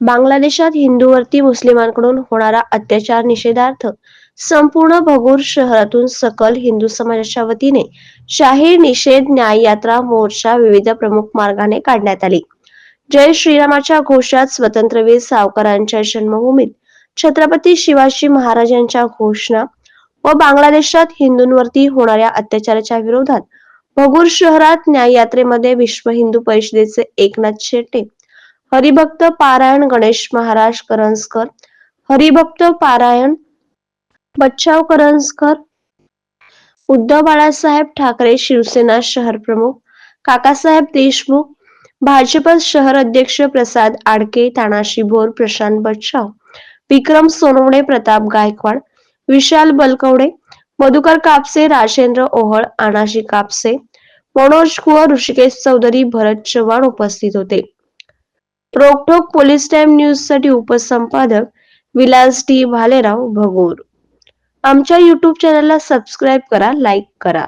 बांगलादेशात हिंदूवरती मुस्लिमांकडून होणारा अत्याचार निषेधार्थ संपूर्ण भगूर शहरातून सकल हिंदू समाजाच्या वतीने शाहीर निषेध न्याय यात्रा मोर्चा विविध प्रमुख मार्गाने काढण्यात आली. जय श्रीरामाच्या घोषात स्वतंत्रवीर सावकारांच्या जन्मभूमीत छत्रपती शिवाजी महाराजांच्या घोषणा व बांगलादेशात हिंदूंवरती होणाऱ्या अत्याचाराच्या विरोधात भगूर शहरात न्याय यात्रेमध्ये विश्व हिंदू परिषदेचे एकनाथ शेट्टे हरिभक्त पारायण गणेश महाराज करंजकर हरिभक्त पारायण बच्चाव करंजकर उद्धव बाळासाहेब ठाकरे शिवसेना शहर प्रमुख काकासाहेब देशमुख भाजप शहर अध्यक्ष प्रसाद आडके तानाशी भोर प्रशांत बच्चाव विक्रम सोनवणे प्रताप गायकवाड विशाल बलकवडे मधुकर कापसे राजेंद्र ओहळ आणाशी कापसे मनोज कुवर ऋषिकेश चौधरी भरत चव्हाण उपस्थित होते. रोकठोक पोलीस टाइम न्यूजसाठी उपसंपादक विलास टी भालेराव भगोर. आमच्या युट्यूब चॅनलला सबस्क्राईब करा लाईक करा.